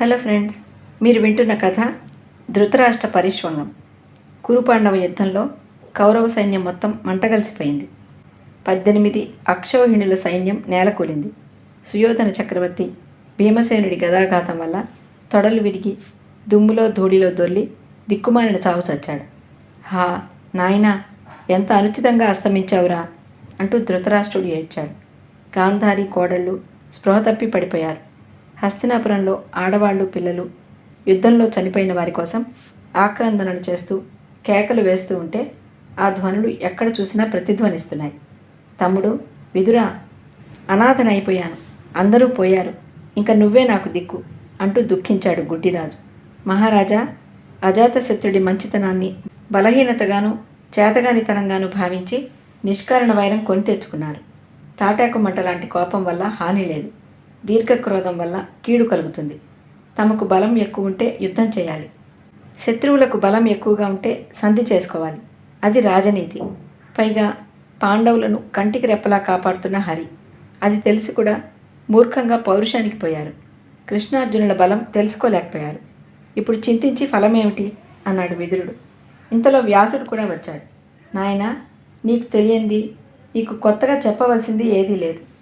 Hello friends మీరు వింటున్న కథ ధృతరాష్ట్ర పరిష్వంగం కురుపాండవ యుద్ధంలో కౌరవ సైన్యం మొత్తం మంటగలిసిపోయింది. పద్దెనిమిది అక్షోహిణుల సైన్యం నేలకూలింది. సుయోధన చక్రవర్తి భీమసేనుడి గదాఘాతం వల్ల తొడలు విరిగి దుమ్ములో ధూళిలో దొర్లి దిక్కుమాలిన చావు చచ్చాడు. హా నాయనా ఎంత అనుచితంగా అస్తమించావురా అంటూ ధృతరాష్ట్రుడు ఏడ్చాడు. గాంధారి కోడళ్ళు స్పృహ తప్పి పడిపోయారు. హస్తినాపురంలో ఆడవాళ్ళు పిల్లలు యుద్ధంలో చనిపోయిన వారి కోసం ఆక్రందనలు చేస్తూ కేకలు వేస్తూ ఉంటే ఆ ధ్వనులు ఎక్కడ చూసినా ప్రతిధ్వనిస్తున్నాయి. తమ్ముడు విదురా అనాథనైపోయాను. అందరూ పోయారు. ఇంకా నువ్వే నాకు దిక్కు అంటూ దుఃఖించాడు గుడ్డిరాజు. మహారాజా అజాతశత్రుడి మంచితనాన్ని బలహీనతగాను చేతగానితనంగాను భావించి నిష్కారణ వైరం కొని తెచ్చుకున్నారు. తాటాకు మంట లాంటి కోపం వల్ల హాని లేదు. దీర్ఘక్రోధం వల్ల కీడు కలుగుతుంది. తమకు బలం ఎక్కువ ఉంటే యుద్ధం చేయాలి. శత్రువులకు బలం ఎక్కువగా ఉంటే సంధి చేసుకోవాలి. అది రాజనీతి. పైగా పాండవులను కంటికి రెప్పలా కాపాడుతున్న హరి. అది తెలిసి కూడా మూర్ఖంగా పౌరుషానికి పోయారు. కృష్ణార్జునుల బలం తెలుసుకోలేకపోయారు. ఇప్పుడు చింతించి ఫలమేమిటి? అన్నాడు విదురుడు. ఇంతలో వ్యాసుడు కూడా వచ్చాడు. నాయనా నీకు తెలియంది నీకు కొత్తగా చెప్పవలసింది ఏదీ లేదు.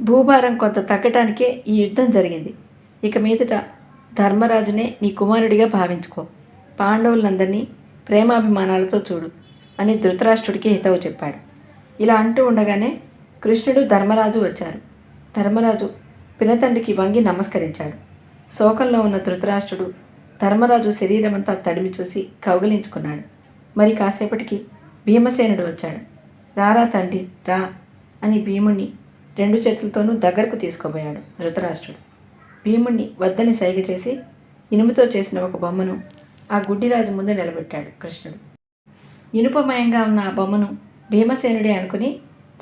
భూభారం కొంత తగ్గటానికే ఈ యుద్ధం జరిగింది. ఇక మీదట ధర్మరాజునే నీ కుమారుడిగా భావించుకో. పాండవులందరినీ ప్రేమాభిమానాలతో చూడు అని ధృతరాష్ట్రుడికి హితవు చెప్పాడు. ఇలా అంటూ ఉండగానే కృష్ణుడు ధర్మరాజు వచ్చారు. ధర్మరాజు పినతండ్రికి వంగి నమస్కరించాడు. శోకంలో ఉన్న ధృతరాష్ట్రుడు ధర్మరాజు శరీరమంతా తడిమి చూసి కౌగిలించుకున్నాడు. మరి కాసేపటికి భీమసేనుడు వచ్చాడు. రారా తండ్రి రా అని భీముణ్ణి రెండు చేతులతోనూ దగ్గరకు తీసుకోబోయాడు ధృతరాష్ట్రుడు. భీముణ్ణి వద్దని సైగ చేసి ఇనుముతో చేసిన ఒక బొమ్మను ఆ గుడ్డిరాజు ముందు నిలబెట్టాడు కృష్ణుడు. ఇనుపమయంగా ఉన్న ఆ బొమ్మను భీమసేనుడే అనుకుని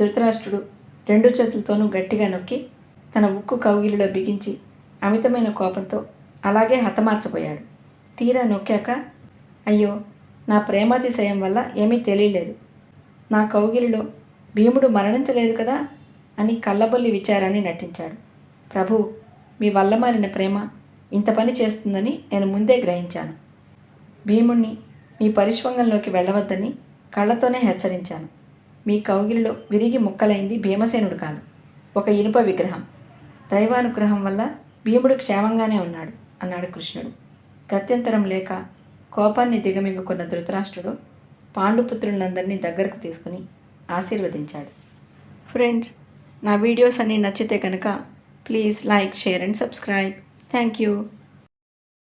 ధృతరాష్ట్రుడు రెండు చేతులతోనూ గట్టిగా నొక్కి తన ఉక్కు కౌగిలిలో బిగించి అమితమైన కోపంతో అలాగే హతమార్చబోయాడు తీరా నొక్కాక అయ్యో నా ప్రేమాతిశయం వల్ల ఏమీ తెలియలేదు. నా కౌగిలిలో భీముడు మరణించలేదు కదా? అని కళ్ళబొల్లి విచారాన్ని నటించాడు. ప్రభు మీ వల్ల మారిన ప్రేమ ఇంత పని చేస్తుందని నేను ముందే గ్రహించాను. భీముణ్ణి మీ పరిష్వంగంలోకి వెళ్ళవద్దని కళ్ళతోనే హెచ్చరించాను. మీ కౌగిలిలో విరిగి ముక్కలైంది భీమసేనుడు కాదు ఒక ఇనుప విగ్రహం. దైవానుగ్రహం వల్ల భీముడు క్షేమంగానే ఉన్నాడు అన్నాడు కృష్ణుడు. గత్యంతరం లేక కోపాన్ని దిగమింగుకున్న ధృతరాష్ట్రుడు పాండుపుత్రులందరినీ దగ్గరకు తీసుకుని ఆశీర్వదించాడు. ఫ్రెండ్స్ నా వీడియోస్ అన్నీ నచ్చితే కనుక please like share and subscribe. Thank you.